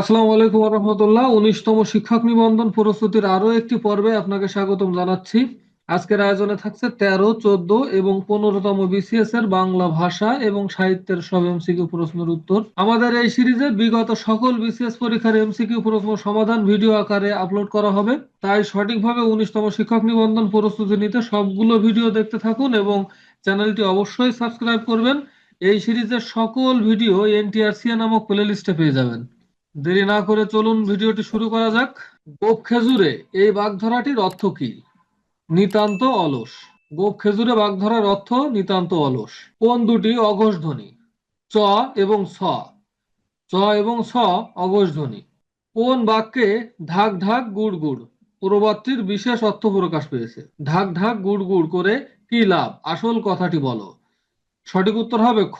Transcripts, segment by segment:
আসসালামু আলাইকুম রহমতুল্লাহ। উনিশতম শিক্ষক নিবন্ধন প্রস্তুতির আরও একটি পর্বে আপনাকে স্বাগতম জানাচ্ছি। আজকের আয়োজনে থাকছে তেরো, চোদ্দ এবং পনেরোতম বিসিএস এর বাংলা ভাষা এবং সাহিত্যের সব এমসিকিউ প্রশ্নের উত্তর। আমাদের এই সিরিজে বিগত সকল বিসিএস পরীক্ষার এমসিকিউ প্রশ্ন সমাধান ভিডিও আকারে আপলোড করা হবে। তাই সঠিকভাবে উনিশতম শিক্ষক নিবন্ধন প্রস্তুতি নিতে সবগুলো ভিডিও দেখতে থাকুন এবং চ্যানেলটি অবশ্যই সাবস্ক্রাইব করবেন। এই সিরিজের সকল ভিডিও এনটিআরসিএ নামক প্লেলিস্টে পেয়ে যাবেন। দেরি না করে চলুন ভিডিওটি শুরু করা যাক। গোপ খেজুরে, এই বাগধারাটির অর্থ কি? নিতান্ত অলস। গোপ খেজুরে বাগধারার অর্থ নিতান্ত অলস। কোন দুটি অঘোষ ধ্বনি চ এবং ছ চ এবং ছ অঘোষ ধ্বনি কোন বাক্যে ঢাক ঢাক গুড় গুড়? পূর্ববর্তীর বিশেষ অর্থ প্রকাশ পেয়েছে। ঢাক ঢাক গুড় গুড় করে কি লাভ? আসল কথাটি বলো। সঠিক উত্তর হবে খ।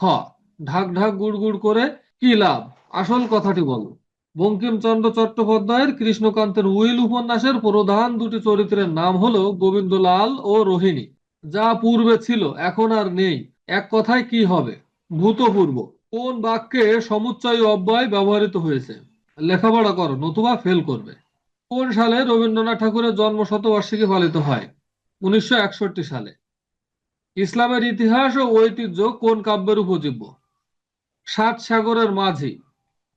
ঢাক ঢাক গুড় গুড় করে কি লাভ? আসল কথাটি বলো। বঙ্কিমচন্দ্র চট্টোপাধ্যায়ের কৃষ্ণকান্তের উইল উপন্যাসের প্রধান দুটি চরিত্রের নাম হলো গোবিন্দলাল ও রোহিণী, যা পূর্বে ছিল, এখন আর নেই। এক কথায় কি হবে? ভূতপূর্ব। কোন বাক্যে সমুচ্চয় অব্যয় ব্যবহৃত হয়েছে? লেখাপড়া করো, নতুবা ফেল করবে। কোন সালে রবীন্দ্রনাথ ঠাকুরের জন্ম শতবার্ষিকী পালিত হয়? উনিশশো একষট্টি সালে। ইসলামের ইতিহাস ও ঐতিহ্য কোন কাব্যের উপজীব্য? সাত সাগরের মাঝি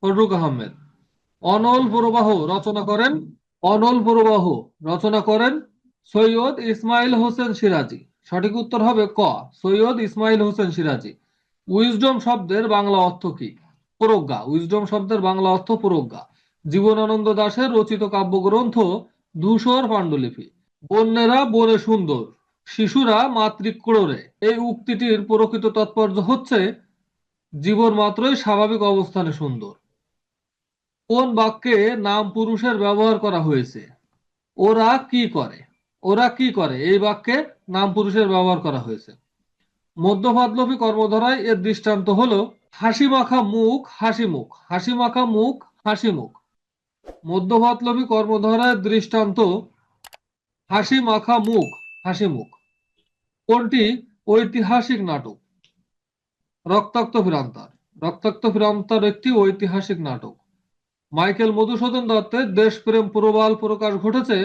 ফররুক আহমেদ। অনল প্রবাহ রচনা করেন, অনল প্রবাহ রচনা করেন সৈয়দ ইসমাইল হোসেন সিরাজি। সঠিক উত্তর হবে ক, সৈয়দ ইসমাইল হোসেন সিরাজি। উইজডম শব্দের বাংলা অর্থ কি? প্রজ্ঞা। উইজডম শব্দের বাংলা অর্থ প্রজ্ঞা। জীবনানন্দ দাশের রচিত কাব্যগ্রন্থ ধূসর পাণ্ডুলিপি। বন্যেরা বনে সুন্দর, শিশুরা মাতৃক্রোড়ে। এই উক্তিটির প্রকৃত তাৎপর্য হচ্ছে জীবন মাত্রই স্বাভাবিক অবস্থানে সুন্দর। কোন বাক্যে নাম পুরুষের ব্যবহার করা হয়েছে? ওরা কি করে? ওরা কি করে? এই বাক্যে নাম পুরুষের ব্যবহার করা হয়েছে। মধ্যপাদলপী কর্মধারায় এর দৃষ্টান্ত হলো হাসি মাখা মুখ, হাসি মুখ, হাসি মাখা মুখ, হাসি মুখ। মধ্যপাতলপী কর্মধারায় দৃষ্টান্ত হাসি মাখা মুখ, হাসি মুখ। কোনটি? ঐতিহাসিক নাটক। রক্তাক্ত ফিরান্তার। রক্তাক্ত ফিরান্তার একটি ঐতিহাসিক নাটক। মাইকেল মধুসূদন দত্তের দেশপ্রেম প্রবাল প্রকাশ ঘটেছে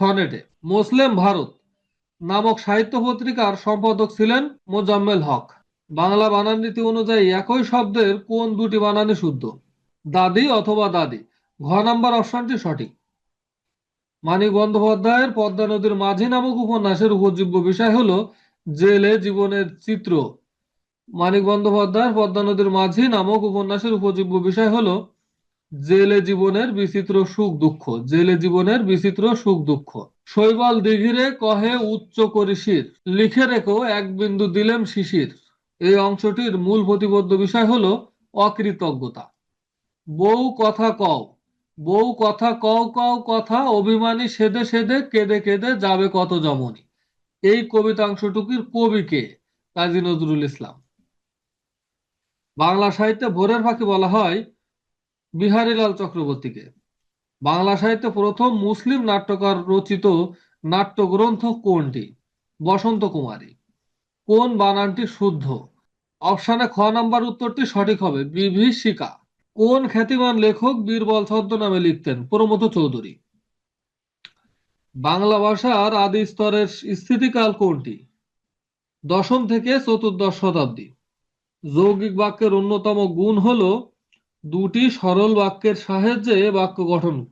সনেটে। মুসলিম ভারত নামক সাহিত্য পত্রিকার সম্পাদক ছিলেন মোজাম্মেল হক। বাংলা বানান নীতি অনুযায়ী একই শব্দের কোন দুটি বানানই শুদ্ধ? দাদি অথবা দাদি? ঘ নাম্বার অপশনটি সঠিক। মানিক বন্দ্যোপাধ্যায়ের পদ্মা নদীর মাঝি নামক উপন্যাসের উপজীব্য বিষয় হলো জেলে জীবনের চিত্র। মানিক বন্দ্যোপাধ্যায়ের পদ্মা নদীর মাঝি নামক উপন্যাসের উপজীব্য বিষয় হলো জেলে জীবনের বিচিত্র সুখ দুঃখ, জেলে জীবনের বিচিত্র সুখ দুঃখ। শৈবাল দিঘিরে কহে, উচ্চ করিশির লিখে রেখো, এক বিন্দু দিলেম শিশির। এই অংশটির মূল প্রতিবদ্ধ বিষয় হলো অকৃতজ্ঞতা। বউ কথা কও, বউ কথা কও কও কথা, অভিমানী সেদে সেদে, কেঁদে কেঁদে যাবে কত জমনি এই কবিতাংশটুকির কবি কে? কাজী নজরুল ইসলাম। বাংলা সাহিত্যে ভোরের ফাঁকি বলা হয় বিহারীলাল চক্রবর্তীকে। বাংলা সাহিত্যে প্রথম মুসলিম নাট্যকার রচিত নাট্যগ্রন্থ কোনটি? বসন্ত কুমারী। কোন বানানটি শুদ্ধ? অপশানে খ নাম্বার উত্তরটি সঠিক হবে। বিভীষিকা। কোন খ্যাতিমান লেখক বীরবল ছদ্ম নামে লিখতেন? প্রমথ চৌধুরী। বাংলা ভাষার আদি স্তরের স্থিতিকাল কোনটি? দশম থেকে চতুর্দশ শতাব্দী। যৌগিক বাক্যের অন্যতম গুণ হলো দুটি সরল বাক্যের সাহায্যে বাক্য গঠন।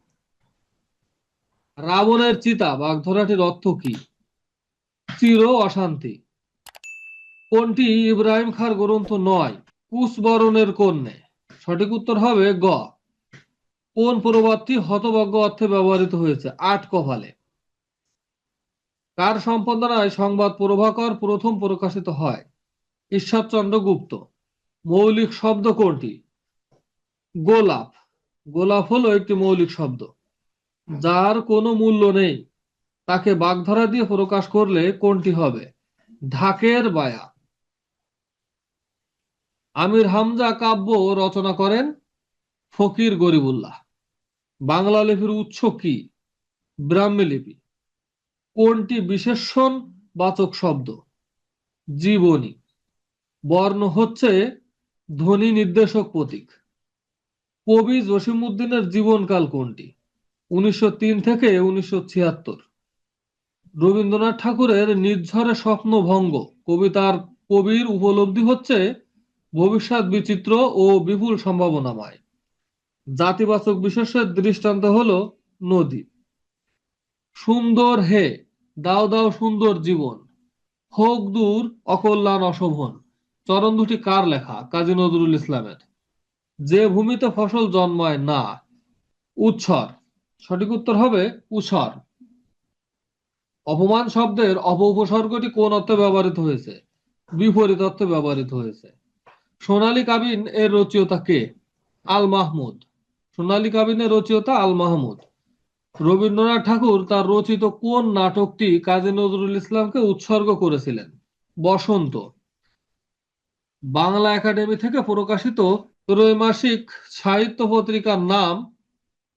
রাবণের চিতা, বাগধারাটির অর্থ কি? চির অশান্তি। কোনটি? ইব্রাহিম খার গ্রন্থ নয় কুশবরণের কন্যে। সঠিক উত্তর হবে গ। কোন পূর্ববর্তী হতভাগ্য অর্থে ব্যবহৃত হয়েছে? আট কপালে। কার সম্পাদনায় সংবাদ প্রভাকর প্রথম প্রকাশিত হয়? ঈশ্বরচন্দ্র গুপ্ত। মৌলিক শব্দ কোনটি? গোলাপ। গোলাপ হলো একটি মৌলিক শব্দ, যার কোনো মূল্য নেই। তাকে বাগধারা দিয়ে প্রকাশ করলে কোনটি হবে? ঢাকের বায়া। আমির হামজা কাব্য রচনা করেন ফকির গরিবুল্লাহ। বাংলা লিপির উৎস কি? ব্রাহ্মী লিপি। কোনটি বিশেষণ বাচক শব্দ? জীবনী। বর্ণ হচ্ছে ধ্বনি নির্দেশক প্রতীক। কবি জসিমউদ্দিনের জীবনকাল কোনটি? উনিশশো তিন থেকে উনিশশো ছিয়াত্তর। রবীন্দ্রনাথ ঠাকুরের নির্ঝরে স্বপ্নভঙ্গ। কবিতার কবির উপলব্ধি হচ্ছে ভবিষ্যৎ বিচিত্র ও বিপুল সম্ভাবনাময়। জাতিবাচক বিশেষের দৃষ্টান্ত হল নদী। সুন্দর হে, দাও দাও সুন্দর জীবন। হোক দূর অকল্যাণ অশোভন। চরণ দুটি কার লেখা? কাজী নজরুল ইসলামের। যে ভূমিতে ফসল জন্মায় না, উৎসর। সঠিক উত্তর হবে উৎসর। অপমান শব্দের অপউপসর্গটি কোন অর্থে ব্যবহৃত হয়েছে? বিপরীত অর্থে ব্যবহৃত হয়েছে। সোনালী কাবিন এর রচয়িতা কে? আল মাহমুদ। সোনালী কাবিনের রচয়িতা আল মাহমুদ। রবীন্দ্রনাথ ঠাকুর তার রচিত কোন নাটকটি কাজী নজরুল ইসলামকে উৎসর্গ করেছিলেন? বসন্ত। বাংলা একাডেমি থেকে প্রকাশিত ত্রৈমাসিক সাহিত্য পত্রিকার নাম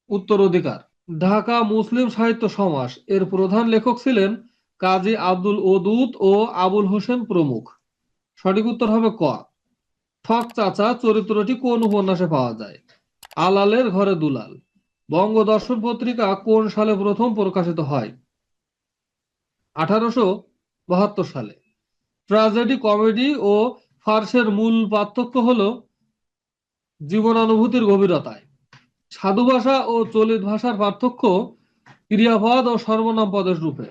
উত্তরাধিকার। ঢাকা মুসলিম সাহিত্য সমাস এর প্রধান লেখক ছিলেন কাজী আব্দুল ওদুদ ও আবুল হোসেন প্রমুখ। সঠিক উত্তর হবে ক। ঠক চাচা চরিত্রটি কোন উপন্যাসে পাওয়া যায়? আলালের ঘরে দুলাল। বঙ্গদর্শন পত্রিকা কোন সালে প্রথম প্রকাশিত হয়? আঠারোশো বাহাত্তর সালে। ট্রাজেডি কমেডি ও ফার্সের মূল পার্থক্য হলো জীবনানুভূতির গভীরতায়। সাধু ভাষা ও চলিত ভাষার পার্থক্য ক্রিয়াপদ ও সর্বনাম পদের রূপে।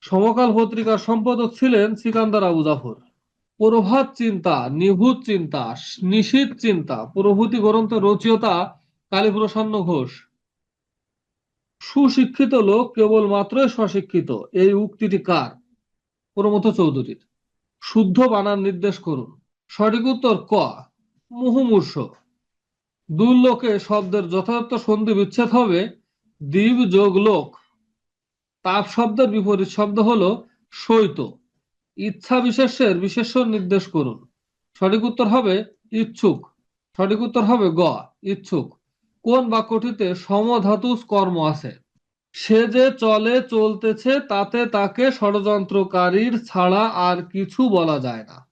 সমকাল পত্রিকার সম্পাদক ছিলেন সিকান্দার আবু জাফর। প্রভাত চিন্তা, নিভূত চিন্তা, নিশীত চিন্তা, প্রভৃতি গ্রন্থের রচয়িতা কালীপ্রসন্ন ঘোষ। সুশিক্ষিত লোক কেবলমাত্রই স্বশিক্ষিত, এই উক্তিটি কার? প্রমথ চৌধুরীর। শুদ্ধ বানান নির্দেশ করুন। সঠিক উত্তর ক? মুহুমূর্ষ দুর্লোকে শব্দের যথার্থ সন্ধি বিচ্ছেদ হবে দ্বীপ যোগ লোক। তাপ শব্দের বিপরীত শব্দ হলো শৈত। ইচ্ছা বিশেষের বিশেষ্য নির্দেশ করুন। সঠিক উত্তর হবে ইচ্ছুক। সঠিক উত্তর হবে গ, ইচ্ছুক। কোন বাক্যটিতে সমধাতু কর্ম আছে? সে যে চলে চলতেছে তাতে তাকে ষড়যন্ত্রকারীর ছাড়া আর কিছু বলা যায় না।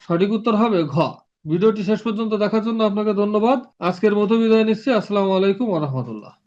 সঠিক উত্তর হবে ঘ ভিডিওটি শেষ পর্যন্ত দেখার জন্য আপনাকে ধন্যবাদ। আজকের মতো বিদায় নিচ্ছি। আসসালামু আলাইকুম রহমতুল্লাহ।